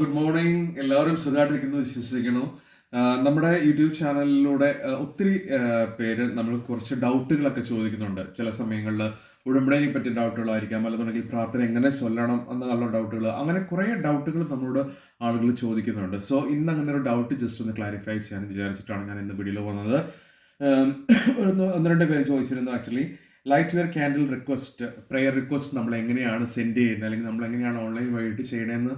Good morning. എല്ലാവരും സുഖമായിട്ടിരിക്കുന്നു വിശ്വസിക്കുന്നു. നമ്മുടെ യൂട്യൂബ് ചാനലിലൂടെ ഒത്തിരി പേര് നമ്മൾ കുറച്ച് ഡൗട്ടുകളൊക്കെ ചോദിക്കുന്നുണ്ട്. ചില സമയങ്ങളിൽ ഉടമ്പടിയെ പറ്റി ഡൗട്ടുകളായിരിക്കാം അല്ലെന്നുണ്ടെങ്കിൽ പ്രാർത്ഥന എങ്ങനെ ചൊല്ലണം എന്നുള്ള ഡൗട്ടുകൾ അങ്ങനെ കുറേ ഡൗട്ടുകൾ നമ്മളോട് ആളുകൾ ചോദിക്കുന്നുണ്ട്. സോ ഇന്ന് അങ്ങനെ ഒരു ഡൗട്ട് ജസ്റ്റ് ഒന്ന് ക്ലാരിഫൈ ചെയ്യാൻ വിചാരിച്ചിട്ടാണ് ഞാൻ ഇന്ന് വീഡിയോ വന്നത്. ഒന്ന് രണ്ട് പേര് ചോദിച്ചിരുന്നു actually. Light your candle request prayer request നമ്മൾ എങ്ങനെയാണ് സെൻഡ് ചെയ്യുന്നത് അല്ലെങ്കിൽ നമ്മൾ എങ്ങനെയാണ് ഓൺലൈൻ വഴിയിട്ട് ചെയ്യണമെന്ന്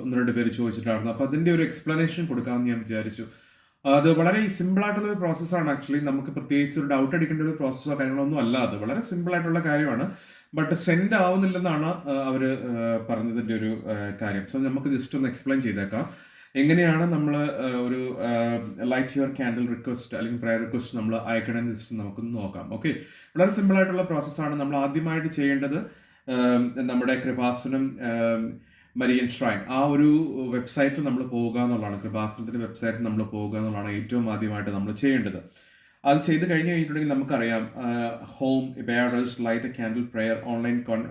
ഒന്ന് രണ്ട് പേര് ചോദിച്ചിട്ടുണ്ടായിരുന്നു. അപ്പോൾ അതിന്റെ ഒരു എക്സ്പ്ലനേഷൻ കൊടുക്കാമെന്ന് ഞാൻ വിചാരിച്ചു. അത് വളരെ സിമ്പിൾ ആയിട്ടുള്ള ഒരു പ്രോസസ്സാണ് ആക്ച്വലി നമുക്ക് പ്രത്യേകിച്ച് ഒരു ഡൗട്ട് അടിക്കേണ്ട ഒരു പ്രോസസ്സോ കാര്യങ്ങളൊന്നും അല്ല അത്. വളരെ സിമ്പിൾ ആയിട്ടുള്ള കാര്യമാണ്. ബട്ട് സെൻഡ് ആവുന്നില്ലെന്നാണ് അവർ പറഞ്ഞതിന്റെ ഒരു കാര്യം. സോ നമുക്ക് ജസ്റ്റ് ഒന്ന് എക്സ്പ്ലെയിൻ ചെയ്തേക്കാം. എങ്ങനെയാണ് നമ്മൾ ഒരു ലൈറ്റ് യുവർ ക്യാൻഡിൽ റിക്വസ്റ്റ് അല്ലെങ്കിൽ പ്രയർ റിക്വസ്റ്റ് നമ്മൾ അയക്കണമെന്ന് ജസ്റ്റ് നമുക്കൊന്ന് നോക്കാം. ഓക്കെ വളരെ സിമ്പിൾ ആയിട്ടുള്ള പ്രോസസ്സാണ് നമ്മൾ ആദ്യമായിട്ട് ചെയ്യേണ്ടത് നമ്മുടെ കൃപാസനം മരിയൻ ഷ്രൈൻ ആ ഒരു വെബ്സൈറ്റിൽ നമ്മൾ പോവുക എന്നുള്ളതാണ്. കൃപാസനത്തിന്റെ വെബ്സൈറ്റിൽ നമ്മൾ പോവുക എന്നുള്ളതാണ് ഏറ്റവും ആദ്യമായിട്ട് നമ്മൾ ചെയ്യേണ്ടത്. അത് ചെയ്ത് കഴിഞ്ഞ് കഴിഞ്ഞിട്ടുണ്ടെങ്കിൽ നമുക്കറിയാം home birders light candle prayer online con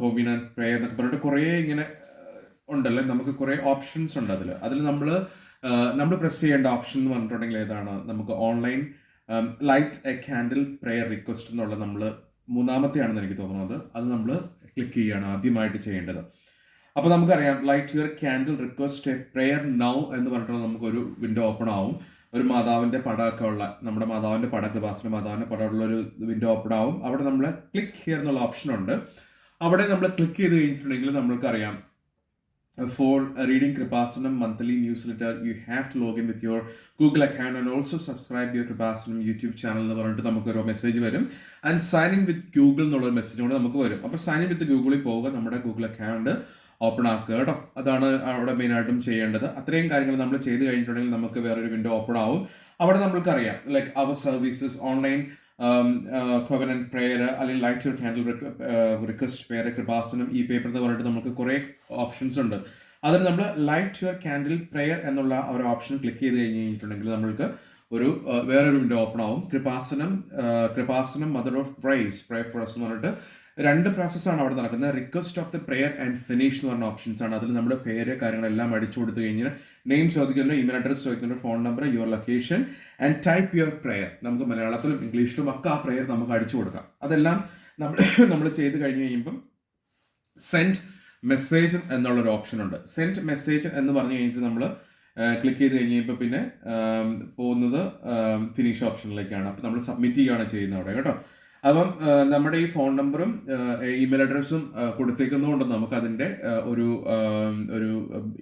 covenant prayer എന്നൊക്കെ പറഞ്ഞിട്ട് കുറേ ഇങ്ങനെ ഉണ്ടല്ലേ? നമുക്ക് കുറേ ഓപ്ഷൻസ് ഉണ്ട് അതിൽ അതിൽ നമ്മൾ നമ്മൾ പ്രസ് ചെയ്യേണ്ട ഓപ്ഷൻ എന്ന് പറഞ്ഞിട്ടുണ്ടെങ്കിൽ ഏതാണ്? നമുക്ക് online light a candle prayer request എന്നുള്ള നമ്മൾ മൂന്നാമത്തെയാണെന്ന് എനിക്ക് തോന്നുന്നത്. അത് നമ്മൾ ക്ലിക്ക് ചെയ്യുകയാണ് ആദ്യമായിട്ട് ചെയ്യേണ്ടത്. അപ്പോൾ നമുക്കറിയാം light your candle request a prayer now എന്ന് പറഞ്ഞിട്ടുള്ള നമുക്കൊരു വിൻഡോ ഓപ്പൺ ആവും. ഒരു മാതാവിന്റെ പടമൊക്കെ ഉള്ള നമ്മുടെ മാതാവിന്റെ പടം കൃപാസിന്റെ മാതാവിന്റെ പടമുള്ള ഒരു വിൻഡോ ഓപ്പൺ ആവും. അവിടെ നമ്മൾ ക്ലിക്ക് ഹിയർ എന്നുള്ള ഓപ്ഷൻ ഉണ്ട്. അവിടെ നമ്മൾ ക്ലിക്ക് ചെയ്ത് കഴിഞ്ഞിട്ടുണ്ടെങ്കിൽ നമ്മൾക്കറിയാം for uh, reading Kripasanam monthly newsletter, you have to log in with your Google account and also subscribe your Kripasanam YouTube channel എന്ന് പറഞ്ഞിട്ട് നമുക്കൊരു മെസ്സേജ് വരും. And sign in with Google എന്നുള്ള മെസ്സേജ് കൂടെ നമുക്ക് വരും. അപ്പോൾ സൈൻ ഇൻ വിത്ത് ഗൂഗിളിൽ പോവുക. നമ്മുടെ ഗൂഗിൾ അക്കൗണ്ട് ഓപ്പൺ ആക്കുക കേട്ടോ അതാണ് അവിടെ മെയിനായിട്ടും ചെയ്യേണ്ടത്. അത്രയും കാര്യങ്ങൾ നമ്മൾ ചെയ്ത് കഴിഞ്ഞിട്ടുണ്ടെങ്കിൽ നമുക്ക് വേറൊരു വിൻഡോ ഓപ്പൺ ആവും. അവിടെ നമ്മൾക്കറിയാം. Like our services online covenant prayer അല്ലെങ്കിൽ ലൈറ്റ് ഒരു ഹാൻഡിൽ റിക്വസ്റ്റ് പ്രെയർ കൃപാസനം ഈ പേപ്പർ എന്ന് പറഞ്ഞിട്ട് നമുക്ക് കുറേ ഓപ്ഷൻസ് ഉണ്ട്. അതിൽ നമ്മൾ ലൈറ്റ് യുവർ ക്യാൻഡിൽ പ്രെയർ എന്നുള്ള ഒരു ഓപ്ഷൻ ക്ലിക്ക് ചെയ്ത് കഴിഞ്ഞ് കഴിഞ്ഞിട്ടുണ്ടെങ്കിൽ നമ്മൾക്ക് ഒരു ആ, വേറൊരു വിൻഡോ ഓപ്പൺ ആവും. കൃപാസനം ആ, Kripasanam mother of praise prayer for എന്ന് പറഞ്ഞിട്ട് രണ്ട് പ്രോസസ്സാണ് അവിടെ നടക്കുന്നത്. Request of the prayer and finish എന്ന് പറഞ്ഞ ഓപ്ഷൻസ് ആണ്. അതിൽ നമ്മുടെ പേര് കാര്യങ്ങളെല്ലാം അടിച്ചു കൊടുത്തു കഴിഞ്ഞാൽ നെയിം ചോദിക്കുന്നുണ്ട് ഇമെയിൽ അഡ്രസ് ചോദിക്കുന്നുണ്ട് phone number your location and type your prayer നമുക്ക് മലയാളത്തിലും ഇംഗ്ലീഷിലും ഒക്കെ ആ പ്രെയർ നമുക്ക് അടിച്ചു കൊടുക്കാം. അതെല്ലാം നമ്മൾ നമ്മൾ ചെയ്ത് കഴിഞ്ഞ് കഴിയുമ്പം സെന്റ് മെസ്സേജ് എന്നുള്ളൊരു ഓപ്ഷൻ ഉണ്ട്. സെന്റ് മെസ്സേജ് എന്ന് പറഞ്ഞു കഴിഞ്ഞിട്ട് നമ്മൾ ക്ലിക്ക് ചെയ്ത് കഴിഞ്ഞ് കഴിയുമ്പോൾ പിന്നെ പോകുന്നത് ഫിനിഷ് ഓപ്ഷനിലേക്കാണ് അപ്പോൾ നമ്മൾ സബ്മിറ്റ് ചെയ്യുകയാണ് ചെയ്യുന്നത് അവിടെ കേട്ടോ? അപ്പം നമ്മുടെ ഈ ഫോൺ നമ്പറും ഇമെയിൽ അഡ്രസ്സും കൊടുത്തേക്കുന്നതുകൊണ്ട് നമുക്ക് അതിന്റെ ഒരു ഒരു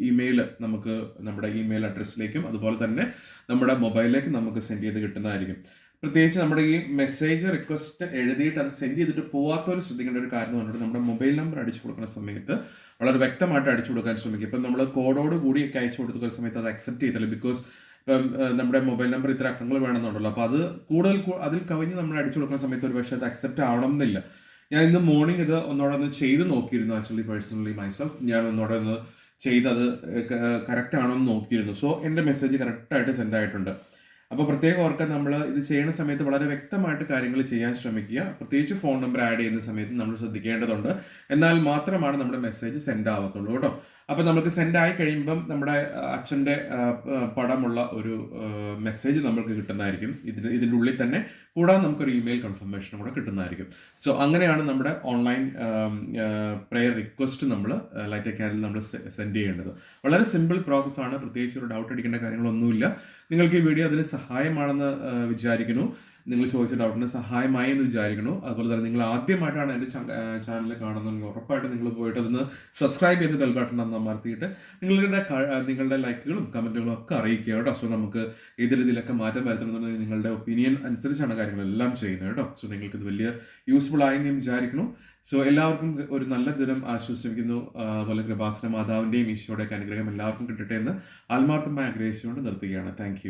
ഇമെയിൽ നമുക്ക് നമ്മുടെ ഇമെയിൽ അഡ്രസ്സിലേക്കും അതുപോലെ തന്നെ നമ്മുടെ മൊബൈലിലേക്ക് നമുക്ക് സെൻഡ് ചെയ്ത് കിട്ടുന്നതായിരിക്കും. പ്രത്യേകിച്ച് നമ്മുടെ ഈ മെസ്സേജ് റിക്വസ്റ്റ് എഴുതിയിട്ട് അത് സെൻഡ് ചെയ്തിട്ട് പോവാത്തവർ ശ്രദ്ധിക്കേണ്ട ഒരു കാര്യം എന്ന് പറഞ്ഞിട്ട് നമ്മുടെ മൊബൈൽ നമ്പർ അടിച്ചു കൊടുക്കുന്ന സമയത്ത് വളരെ വ്യക്തമായിട്ട് അടിച്ചു കൊടുക്കാൻ ശ്രമിക്കും ഇപ്പം നമ്മൾ കോഡോട് കൂടിയൊക്കെ അയച്ചു കൊടുക്കുന്ന സമയത്ത് അത് അക്സെപ്റ്റ് ചെയ്തില്ല ബിക്കോസ് ഇപ്പം നമ്മുടെ മൊബൈൽ നമ്പർ ഇത്ര അക്കങ്ങൾ വേണമെന്നുണ്ടല്ലോ. അപ്പോൾ അത് കൂടുതൽ അതിൽ കവിഞ്ഞ് നമ്മൾ അടിച്ചു കൊടുക്കുന്ന സമയത്ത് ഒരു പക്ഷേ അത് അക്സെപ്റ്റ് ആവണം എന്നില്ല ഞാൻ ഇന്ന് മോർണിംഗ് ഇത് ഒന്നോടെ ഒന്ന് ചെയ്ത് നോക്കിയിരുന്നു ആക്ച്വലി പേഴ്സണലി മൈസെൽഫ് ഞാൻ ഒന്നോടെ ഒന്ന് ചെയ്തത് കറക്റ്റ് ആണോ എന്ന് നോക്കിയിരുന്നു. സോ എന്റെ മെസ്സേജ് കറക്റ്റായിട്ട് സെൻഡ് ആയിട്ടുണ്ട്. അപ്പോൾ പ്രത്യേകം ഓർക്കാൻ നമ്മൾ ഇത് ചെയ്യുന്ന സമയത്ത് വളരെ വ്യക്തമായിട്ട് കാര്യങ്ങൾ ചെയ്യാൻ ശ്രമിക്കുക. പ്രത്യേകിച്ച് ഫോൺ നമ്പർ ആഡ് ചെയ്യുന്ന സമയത്ത് നമ്മൾ ശ്രദ്ധിക്കേണ്ടതുണ്ട്. എന്നാൽ മാത്രമാണ് നമ്മുടെ മെസ്സേജ് സെൻഡ് ആവത്തുള്ളൂ കേട്ടോ. അപ്പോൾ നമുക്ക് സെൻഡ് ആയി കഴിയുമ്പം നമ്മുടെ അച്ഛന്റെ പടമുള്ള ഒരു മെസ്സേജ് നമ്മൾക്ക് കിട്ടുന്നതായിരിക്കും. ഇതിന് ഇതിന്റെ ഉള്ളിൽ തന്നെ കൂടാതെ നമുക്കൊരു ഇമെയിൽ കൺഫർമേഷനും കൂടെ കിട്ടുന്നതായിരിക്കും. സോ അങ്ങനെയാണ് നമ്മുടെ ഓൺലൈൻ പ്രെയർ റിക്വസ്റ്റ് നമ്മൾ ലൈറ്റ് അക്കാനിൽ നമ്മൾ സെൻഡ് ചെയ്യേണ്ടത്. വളരെ സിമ്പിൾ പ്രോസസ്സാണ് പ്രത്യേകിച്ച് ഒരു ഡൗട്ട് അടിക്കേണ്ട കാര്യങ്ങളൊന്നുമില്ല. നിങ്ങൾക്ക് ഈ വീഡിയോ അതിന് സഹായമാണെന്ന് വിചാരിക്കുന്നു. നിങ്ങൾ ചോദിച്ച ഡൗട്ടിന് സഹായമായി എന്ന് വിചാരിക്കുന്നു. അതുപോലെ തന്നെ നിങ്ങൾ ആദ്യമായിട്ടാണ് എന്റെ ചാനൽ കാണുന്നതെങ്കിൽ ഉറപ്പായിട്ട് നിങ്ങൾ പോയിട്ട് അതൊന്ന് സബ്സ്ക്രൈബ് ചെയ്ത് ബെൽ ബട്ടൺ അമർത്തിയിട്ട് നിങ്ങളുടെ നിങ്ങളുടെ ലൈക്കുകളും കമന്റുകളും ഒക്കെ അറിയിക്കുക കേട്ടോ. സോ നമുക്ക് ഏത് രീതിയിലൊക്കെ മാറ്റം വരുത്തണമെന്നുണ്ടെങ്കിൽ നിങ്ങളുടെ ഒപ്പീനിയൻ അനുസരിച്ചാണ് കാര്യങ്ങളെല്ലാം ചെയ്യുന്നത് കേട്ടോ. സോ നിങ്ങൾക്ക് ഇത് വലിയ യൂസ്ഫുൾ ആയി ഞാൻ വിചാരിക്കുന്നു. സോ എല്ലാവർക്കും ഒരു നല്ല ദിനം ആശ്വസിപ്പിക്കുന്നു അതുപോലെ കൃപാസന മാതാവിന്റെയും ഈശോയുടെയൊക്കെ അനുഗ്രഹം എല്ലാവർക്കും കിട്ടട്ടെ എന്ന് ആത്മാർത്ഥമായി ആഗ്രഹിച്ചുകൊണ്ട് നിർത്തുകയാണ്. താങ്ക്